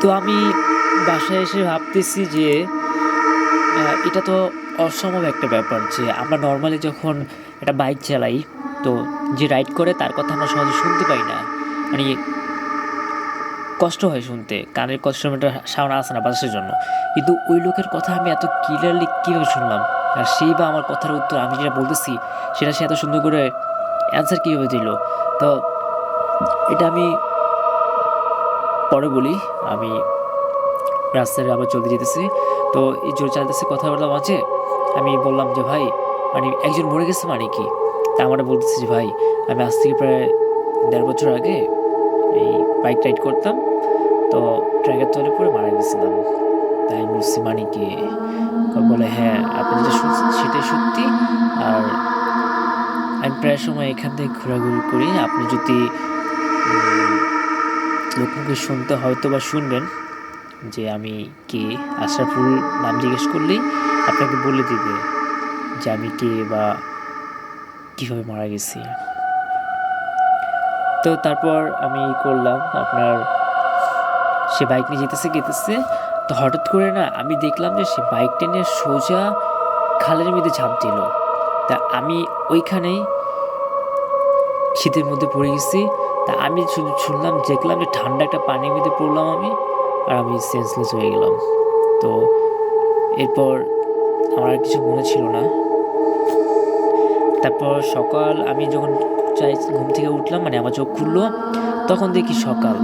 তো আমি বাসায় এসে ভাবতেছি যে এটা তো অসম্ভব একটা ব্যাপার যে আমরা নর্মালি যখন একটা বাইক চালাই, তো যে রাইড করে তার কথা আমরা সহজে শুনতে পাই না। মানে কষ্ট হয় শুনতে, কানের কষ্ট সামনে আসে না বাসের জন্য। কিন্তু ওই লোকের কথা আমি এত ক্লিয়ারলি কীভাবে শুনলাম? আর সেই বা আমার কথার উত্তর আমি যেটা বলতেছি, সেটা সে এত সুন্দর করে অ্যান্সার কীভাবে দিল? তো এটা আমি পরে বলি, আমি রাস্তায় আবার চলতে যেতেছি। তো এই জোর চালতেছে, কথা বলার মাঝে। আমি বললাম যে, ভাই মানে একজন মরে গেছে মানে কি? তা আমরা বলতেছি যে, ভাই, আমি আজ থেকে প্রায় দেড় বছর আগে এই বাইক রাইড করতাম। তো ট্র্যাকের তলে পরে মারা গেছিলাম। তাই বলছি মানে কি? বলে হ্যাঁ আপনি যেটা শুনছেন সেটাই সত্যি। আর আমি প্রায় সময় এখান থেকে ঘোরাঘুরি করি। আপনি যদি লোকমুখে শুনতে হয়তো বা শুনবেন যে আমি কে? আশরাফুল নাম জিজ্ঞেস করলেই আপনাকে বলে দিবে যে আমি কে বা কীভাবে মারা গেছি। তো তারপর আমি করলাম আপনার, সে বাইক নিয়ে যেতেছে, গেতেছে। তো হঠাৎ করে না আমি দেখলাম যে সে বাইকটা নিয়ে সোজা খালের মধ্যে ঝাঁপ দিল। তা আমি ওইখানেই শীতের মধ্যে পড়ে গেছি। তা আমি শুধু শুনলাম, দেখলাম যে ঠান্ডা একটা পানির মধ্যে পড়লাম আমি, আর আমি সেন্সলেস হয়ে গেলাম। তো এরপর আমার কিছু মনে ছিল না। তারপর সকাল, আমি যখন চাই ঘুম থেকে উঠলাম মানে আমার চোখ খুললো, তখন দেখি সকাল।